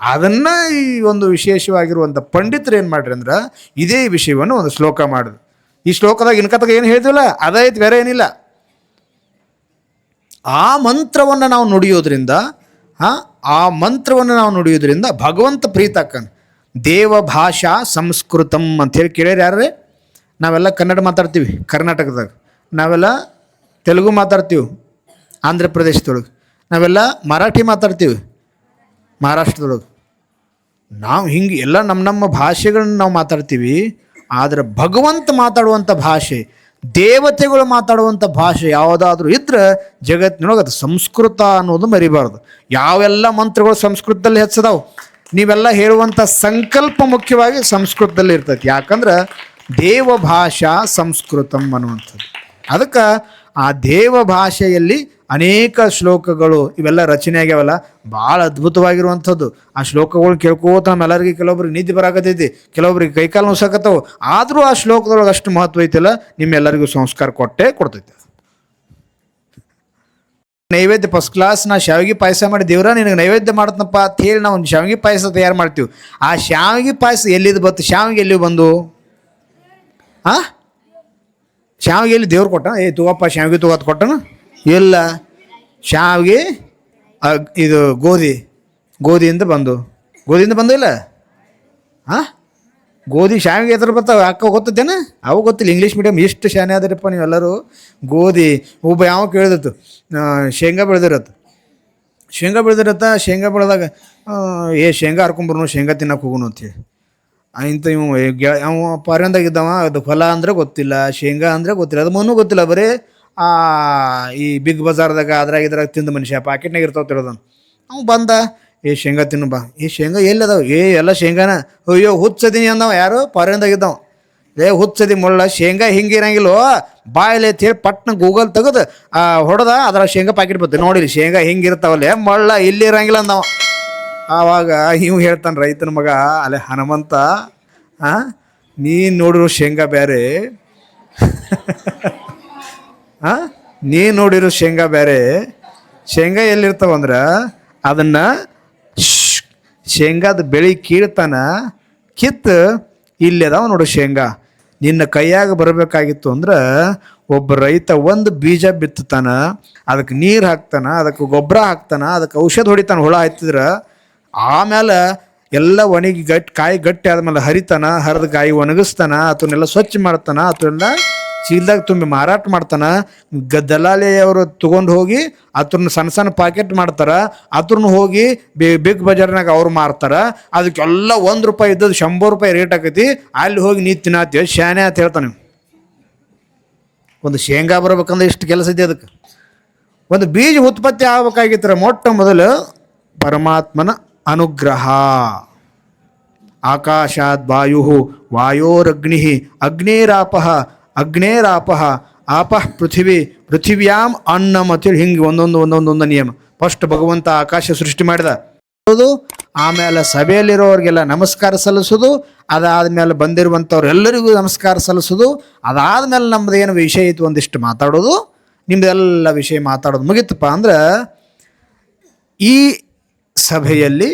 ಅದನ್ನು ಈ ಒಂದು ವಿಶೇಷವಾಗಿರುವಂಥ ಪಂಡಿತರು ಏನು ಮಾಡ್ರಿ ಅಂದ್ರೆ ಇದೇ ವಿಷಯವನ್ನು ಒಂದು ಶ್ಲೋಕ ಮಾಡಿದ್ರು ಈ ಶ್ಲೋಕದಾಗ ಇನ್ಕತ್ತಾಗ ಏನು ಹೇಳ್ತೀವಲ್ಲ? ಅದೈತೆ ಬೇರೆ ಏನಿಲ್ಲ. ಆ ಮಂತ್ರವನ್ನು ನಾವು ನುಡಿಯೋದ್ರಿಂದ, ಹಾಂ, ಆ ಮಂತ್ರವನ್ನು ನಾವು ನುಡಿಯೋದ್ರಿಂದ ಭಗವಂತ ಪ್ರೀತಕ್ಕನ್ ದೇವ ಭಾಷಾ ಸಂಸ್ಕೃತಂ ಅಂಥೇಳಿ ಕೇಳ್ಯಾರ ಯಾರೇ ನಾವೆಲ್ಲ ಕನ್ನಡ ಮಾತಾಡ್ತೀವಿ ಕರ್ನಾಟಕದಾಗ. ನಾವೆಲ್ಲ ತೆಲುಗು ಮಾತಾಡ್ತೀವಿ ಆಂಧ್ರ ಪ್ರದೇಶದೊಳಗೆ ನಾವೆಲ್ಲ ಮರಾಠಿ ಮಾತಾಡ್ತೀವಿ, ಮಹಾರಾಷ್ಟ್ರದೊಳಗೆ. ನಾವು ಹಿಂಗೆ ಎಲ್ಲ ನಮ್ಮ ನಮ್ಮ ಭಾಷೆಗಳನ್ನ ನಾವು ಮಾತಾಡ್ತೀವಿ, ಆದರೆ ಭಗವಂತ ಮಾತಾಡುವಂಥ ಭಾಷೆ ದೇವತೆಗಳು ಮಾತಾಡುವಂಥ ಭಾಷೆ ಯಾವುದಾದ್ರೂ ಇದ್ರೆ ಜಗತ್ತಿನೊಳಗೆ ಅದು ಸಂಸ್ಕೃತ ಅನ್ನೋದು ಮರಿಬಾರ್ದು. ಯಾವೆಲ್ಲ ಮಂತ್ರಗಳು ಸಂಸ್ಕೃತದಲ್ಲಿ ಹೆಚ್ಚದಾವು? ನೀವೆಲ್ಲ ಹೇಳುವಂಥ ಸಂಕಲ್ಪ ಮುಖ್ಯವಾಗಿ ಸಂಸ್ಕೃತದಲ್ಲಿ ಇರ್ತೈತಿ. ಯಾಕಂದ್ರೆ ದೇವ ಭಾಷಾ ಸಂಸ್ಕೃತಂ ಅನ್ನುವಂಥದ್ದು. ಅದಕ್ಕೆ ಆ ದೇವ ಭಾಷೆಯಲ್ಲಿ ಅನೇಕ ಶ್ಲೋಕಗಳು ಇವೆಲ್ಲ ರಚನೆ ಆಗ್ಯಾವಲ್ಲ ಭಾಳ ಅದ್ಭುತವಾಗಿರುವಂಥದ್ದು. ಆ ಶ್ಲೋಕಗಳು ಕೇಳ್ಕೋತ ನಮ್ಮೆಲ್ಲರಿಗೆ ಕೆಲವೊಬ್ರಿಗೆ ನಿದ್ದೆ ಬರಾಕತೈತಿ ಕೆಲವೊಬ್ರಿಗೆ ಕೈಕಾಲು ನೋಸಕತ್ತವು. ಆದರೂ ಆ ಶ್ಲೋಕದೊಳಗೆ ಅಷ್ಟು ಮಹತ್ವ ಐತಿಲ್ಲ, ನಿಮ್ಮೆಲ್ಲರಿಗೂ ಸಂಸ್ಕಾರ ಕೊಟ್ಟೇ ಕೊಡ್ತೈತೆ. ನೈವೇದ್ಯ ಫಸ್ಟ್ ಕ್ಲಾಸ್ ನಾ ಶಾವಿಗೆ ಪಾಯಸ ಮಾಡಿ, ದೇವ್ರ ನಿನಗೆ ನೈವೇದ್ಯ ಮಾಡ್ತನಪ್ಪ ಅಂತ ಹೇಳಿ ನಾವು ಒಂದು ಶಾವಿಗೆ ಪಾಯಸ ತಯಾರು ಮಾಡ್ತೀವಿ. ಆ ಶಾವಿಗೆ ಪಾಯಸ ಎಲ್ಲಿದ್ದು ಬತ್ತು ಶಾವಿಗೆ ಎಲ್ಲಿ ಬಂದು? ಆ? ಶಾವಿಗೆ ಇಲ್ಲಿ ದೇವ್ರು ಕೊಟ್ಟ ಏ, ತೂಗಪ್ಪ, ಶಾವಿಗೆ ತೂಗತ್ ಕೊಟ್ಟನ? ಇಲ್ಲ. ಶಾವಿಗೆ ಇದು ಗೋಧಿ, ಗೋಧಿಯಿಂದ ಬಂದು. ಗೋಧಿಯಿಂದ ಇಲ್ಲ? ಹಾಂ ಗೋಧಿ ಶಾವಿಗೆ ಎದ್ರ ಬರ್ತಾವೆ ಅಕ್ಕ ಗೊತ್ತದೇನ ಅವು ಗೊತ್ತಿಲ್ಲ. ಇಂಗ್ಲೀಷ್ ಮೀಡಿಯಮ್ ಇಷ್ಟು ಶಾನೆ ಅದರಪ್ಪ ನೀವೆಲ್ಲರೂ. ಗೋಧಿ, ಒಬ್ಬ ಯಾವ ಕೇಳಿದಿತ್ತು? ಶೇಂಗಾ ಬೆಳೆದಿರತ್ತು. ಶೇಂಗಾ ಬೆಳೆದಿರತ್ತ, ಶೇಂಗಾ ಬೆಳೆದಾಗ ಏ, ಶೇಂಗಾ ಹರ್ಕೊಂಬರ್ನು ಶೇಂಗಾ ತಿನ್ನಕ್ಕೆ ಹೋಗೋಣ ಅಂತೇಳಿ ಇಂಥ ಇವು ಗೆ ಅವ ಪಾರ್ಯಂದಾಗಿದ್ದವ ಅದು ಫಲ ಅಂದ್ರೆ ಗೊತ್ತಿಲ್ಲ, ಶೇಂಗಾ ಅಂದ್ರೆ ಗೊತ್ತಿಲ್ಲ, ಅದು ಮನು ಗೊತ್ತಿಲ್ಲ, ಬರೀ ಆ ಈ ಬಿಗ್ ಬಜಾರ್ದಾಗ ಅದ್ರಾಗ ಇದ್ರಾಗ ತಿಂದ ಮನುಷ್ಯ ಪಾಕೆಟ್ನಾಗ ಇರ್ತಾವ ತಿಳೋದನ್ ಅವ ಬಂದ, ಏ ಶೇಂಗಾ ತಿನ್ನು ಬಾ ಈ ಶೇಂಗಾ ಎಲ್ಲಿ ಅದಾವ? ಏ ಎಲ್ಲ ಶೇಂಗಾನ. ಅಯ್ಯೋ ಹುಚ್ಚದೀನಿ ಅಂದವ ಯಾರು? ಪಾರ್ಯಂದಾಗಿದ್ದವ ಏ ಹುಚ್ಚದಿ ಮುಳ್ಳ, ಶೇಂಗಾ ಹಿಂಗೆ ಇರಂಗಿಲ್ಲೋ? ಬಾಯಲ್ಲಿ ಅಂತ ಹೇಳಿ ಪಟ್ನ ಗೂಗಲ್ ತೆಗೆದು ಹೊಡೆದ ಅದ್ರ ಶೇಂಗಾ ಪ್ಯಾಕೆಟ್ ಬರ್ತದೆ ನೋಡಿರಿ, ಶೇಂಗಾ ಹಿಂಗಿರ್ತಾವಲ್ಲೇ ಮಳ್ಳ ಇಲ್ಲಿ ಇರಂಗಿಲ್ಲ ಅಂದವ. ಆವಾಗ ಇವ್ ಹೇಳ್ತಾನೆ ರೈತನ ಮಗ ಅಲ್ಲೇ ಹನುಮಂತ ನೀನು ನೋಡಿರೋ ಶೇಂಗಾ ಬೇರೆ ಆ ನೀ ನೋಡಿರೋ ಶೇಂಗಾ ಬೇರೆ ಶೇಂಗಾ ಎಲ್ಲಿರ್ತಾವಂದ್ರೆ ಅದನ್ನು ಶೇಂಗಾದ ಬೆಳೆ ಕೀಳ್ತಾನ ಕಿತ್ತು ಇಲ್ಲಿ ಅದಾವ ನೋಡು ಶೇಂಗಾ. ನಿನ್ನ ಕೈಯಾಗ ಬರಬೇಕಾಗಿತ್ತು ಅಂದ್ರೆ ಒಬ್ಬ ರೈತ ಒಂದು ಬೀಜ ಬಿತ್ತತಾನ ಅದಕ್ಕೆ ನೀರು ಹಾಕ್ತಾನ ಅದಕ್ಕೆ ಗೊಬ್ಬರ ಹಾಕ್ತಾನ ಅದಕ್ಕೆ ಔಷಧ ಹೊಡಿತಾನೆ, ಹುಳ ಹತ್ತಿದ್ರೆ ಆಮೇಲೆ ಎಲ್ಲ ಒಣಗಿ ಗಟ್ಟಿ ಕಾಯಿ ಗಟ್ಟಿ ಆದ್ಮೇಲೆ ಹರಿತಾನ, ಹರಿದ ಕಾಯಿ ಒಣಗಿಸ್ತಾನ, ಅದನ್ನೆಲ್ಲ ಸ್ವಚ್ಛ ಮಾಡ್ತಾನ, ಅದನ್ನೆಲ್ಲ ಚೀಲದಾಗ ತುಂಬಿ ಮಾರಾಟ ಮಾಡ್ತಾನ. ಗ ದಲಾಲಿಯವರು ತೊಗೊಂಡು ಹೋಗಿ ಅದ್ರನ್ನ ಸಣ್ಣ ಸಣ್ಣ ಪಾಕೆಟ್ ಮಾಡ್ತಾರ. ಅದ್ರನ್ನ ಹೋಗಿ ಬಿಗ್ ಬಜಾರ್ನಾಗ ಅವ್ರು ಮಾರ್ತಾರ. ಅದಕ್ಕೆಲ್ಲ ಒಂದು ರೂಪಾಯಿ ಇದ್ದದ್ದು ಶಂಬರ್ ರೂಪಾಯಿ ರೇಟ್ ಆಕೈತಿ. ಅಲ್ಲಿ ಹೋಗಿ ನೀ ತಿನ್ನತ್ತೀವಿ ಶಾನೆ ಅಂತ ಹೇಳ್ತಾನೆ ಒಂದು ಶೇಂಗಾ ಬರ್ಬೇಕಂದ್ರೆ ಇಷ್ಟು ಕೆಲಸ ಇದೆ ಅದಕ್ಕೆ. ಒಂದು ಬೀಜ ಉತ್ಪತ್ತಿ ಆಗ್ಬೇಕಾಗಿತ್ತರ ಮೊಟ್ಟ ಮೊದಲು ಪರಮಾತ್ಮನ ಅನುಗ್ರಹ. ಆಕಾಶಾದ್ ವಾಯು ವಾಯೋರಗ್ನಿ ಅಗ್ನೇರಾಪ ಅಗ್ನೇರಾಪ ಆಪಃ ಪೃಥಿವಿ ಪೃಥಿವ್ಯಾಂ ಅನ್ನಂ ಅಂತೇಳಿ ಹಿಂಗೆ ಒಂದೊಂದು ಒಂದೊಂದು ಒಂದು ನಿಯಮ. ಫಸ್ಟ್ ಭಗವಂತ ಆಕಾಶ ಸೃಷ್ಟಿ ಮಾಡಿದ. ಆಮೇಲೆ ಸಭೆಯಲ್ಲಿರೋರಿಗೆಲ್ಲ ನಮಸ್ಕಾರ ಸಲ್ಲಿಸೋದು, ಅದಾದಮೇಲೆ ಬಂದಿರುವಂಥವ್ರೆಲ್ಲರಿಗೂ ನಮಸ್ಕಾರ ಸಲ್ಲಿಸೋದು, ಅದಾದಮೇಲೆ ನಮ್ದು ಏನು ವಿಷಯ ಇತ್ತು ಒಂದಿಷ್ಟು ಮಾತಾಡೋದು, ನಿಮ್ದೆಲ್ಲ ವಿಷಯ ಮಾತಾಡೋದು ಮುಗಿತಪ್ಪ ಅಂದ್ರೆ ಈ ಸಭೆಯಲ್ಲಿ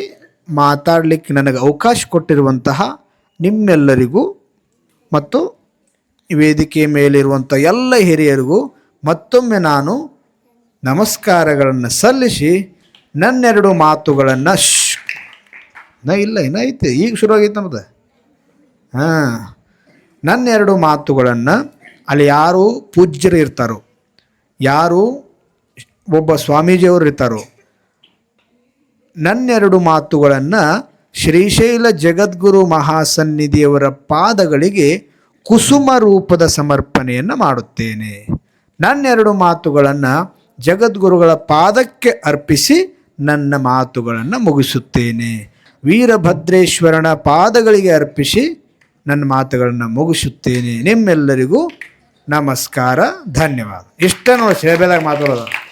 ಮಾತಾಡಲಿಕ್ಕೆ ನನಗೆ ಅವಕಾಶ ಕೊಟ್ಟಿರುವಂತಹ ನಿಮ್ಮೆಲ್ಲರಿಗೂ ಮತ್ತು ವೇದಿಕೆ ಮೇಲಿರುವಂಥ ಎಲ್ಲ ಹಿರಿಯರಿಗೂ ಮತ್ತೊಮ್ಮೆ ನಾನು ನಮಸ್ಕಾರಗಳನ್ನು ಸಲ್ಲಿಸಿ ನನ್ನೆರಡು ಮಾತುಗಳನ್ನು ನಾ ಇಲ್ಲ ಏನೈತೆ ಈಗ ಈಗ ಶುರುವಾಗೈತೆ ನಮ್ದು. ಹಾಂ. ನನ್ನೆರಡು ಮಾತುಗಳನ್ನು ಅಲ್ಲಿ ಯಾರು ಪೂಜ್ಯರು ಇರ್ತಾರೋ, ಯಾರು ಒಬ್ಬ ಸ್ವಾಮೀಜಿಯವರು ಇರ್ತಾರೋ ನನ್ನೆರಡು ಮಾತುಗಳನ್ನು ಶ್ರೀಶೈಲ ಜಗದ್ಗುರು ಮಹಾಸನ್ನಿಧಿಯವರ ಪಾದಗಳಿಗೆ ಕುಸುಮ ರೂಪದ ಸಮರ್ಪಣೆಯನ್ನು ಮಾಡುತ್ತೇನೆ. ನನ್ನೆರಡು ಮಾತುಗಳನ್ನು ಜಗದ್ಗುರುಗಳ ಪಾದಕ್ಕೆ ಅರ್ಪಿಸಿ ನನ್ನ ಮಾತುಗಳನ್ನು ಮುಗಿಸುತ್ತೇನೆ. ವೀರಭದ್ರೇಶ್ವರನ ಪಾದಗಳಿಗೆ ಅರ್ಪಿಸಿ ನನ್ನ ಮಾತುಗಳನ್ನು ಮುಗಿಸುತ್ತೇನೆ. ನಿಮ್ಮೆಲ್ಲರಿಗೂ ನಮಸ್ಕಾರ, ಧನ್ಯವಾದ. ಇಷ್ಟ ನೋಡಿ ಸೇಬೆದಾಗ ಮಾತಾಡೋದು.